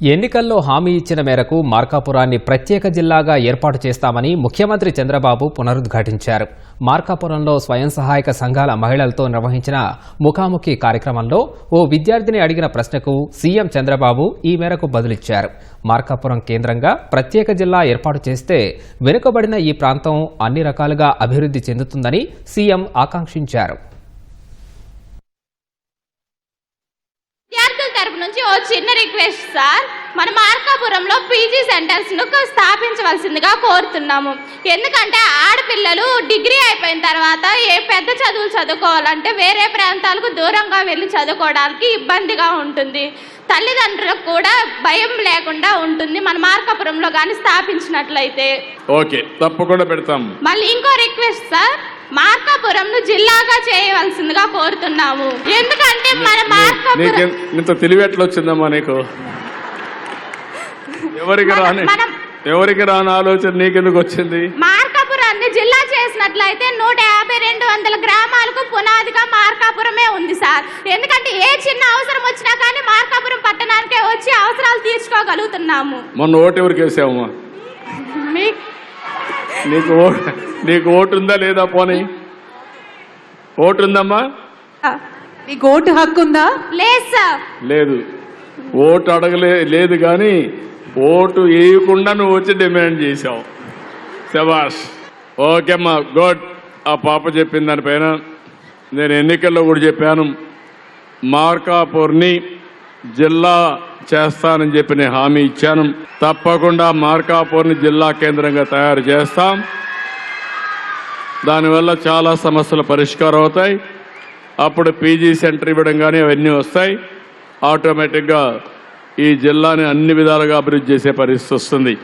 ఎన్నికల్లో హామీ ఇచ్చిన మేరకు మార్కాపురాన్ని ప్రత్యేక జిల్లాగా ఏర్పాటు చేస్తామని ముఖ్యమంత్రి చంద్రబాబు పునరుద్ఘాటించారు. మార్కాపురంలో స్వయం సహాయక సంఘాల మహిళలతో నిర్వహించిన ముఖాముఖి కార్యక్రమంలో ఓ విద్యార్థిని అడిగిన ప్రశ్నకు సీఎం చంద్రబాబు ఈ మేరకు బదులిచ్చారు. మార్కాపురం కేంద్రంగా ప్రత్యేక జిల్లా ఏర్పాటు చేస్తే వెనుకబడిన ఈ ప్రాంతం అన్ని రకాలుగా అభివృద్ధి చెందుతుందని సీఎం ఆకాంక్షించారు. తరపు నుంచి ఓ చిన్న రిక్వెస్ట్ సార్. మన మార్కాపురంలో పీజీ సెంటర్స్ను స్థాపించవలసిందిగా కోరుతున్నాము. ఎందుకంటే ఆడపిల్లలు డిగ్రీ అయిపోయిన తర్వాత ఏ పెద్ద చదువులు చదువుకోవాలంటే వేరే ప్రాంతాలకు దూరంగా వెళ్ళి చదువుకోవడానికి ఇబ్బందిగా ఉంటుంది. తల్లిదండ్రులకు కూడా భయం లేకుండా ఉంటుంది మన మార్కాపురంలో కానీ స్థాపించినట్లయితే. ఓకే తప్పకుండా పెడతాం. మళ్ళీ ఇంకో రిక్వెస్ట్ సార్. మార్కాపురంను జిల్లాగా చేయవలసిందిగా కోరుతున్నాము. ఎందుకంటే మన మార్కాపురం ఇంత తెలివి ఎట్లా వచ్చిందమ్మా నీకు? ఎవరికి రాని ఎవరికి రాని ఆలోచన నీకెందుకు వచ్చింది? మార్కాపురాన్ని జిల్లా చేసినట్లయితే నూట యాభై రెండు వందల గ్రామాలకు పునాదిగా మార్కాపురమే ఉంది సార్. ఎందుకంటే ఏ చిన్న అవసరం వచ్చినా కానీ మార్కాపురం పట్టణానికే వచ్చి అవసరాలు తీర్చుకోగలుగుతున్నాము. మొన్న ఓటు ఎవరికి వేసావమ్మా? మీ- నీకు ఓటు నీకు ఓటు ఉందా లేదా పోనీ? ఓటు ఉందమ్మా నీకు ఓటు హక్కు ఉందా లేదు. ఓటు అడగలే లేదు కానీ ఓటు వేయకుండా నువ్వు వచ్చి డిమాండ్ చేసావు శబాష్ ఓకే అమ్మా గుడ్. ఆ పాప చెప్పిన దానిపైన. నేను ఎన్నికల్లో కూడా చెప్పాను. మార్కాపూర్ని జిల్లా చేస్తానని చెప్పి నేను హామీ ఇచ్చాను. తప్పకుండా మార్కాపూర్ని జిల్లా కేంద్రంగా తయారు చేస్తాం. దానివల్ల చాలా సమస్యలు పరిష్కారం అవుతాయి. అప్పుడు పీజీ సెంటర్ ఇవ్వడం కానీ అవన్నీ వస్తాయి. ఆటోమేటిక్గా ఈ జిల్లాని అన్ని విధాలుగా అభివృద్ధి చేసే పరిస్థితి వస్తుంది.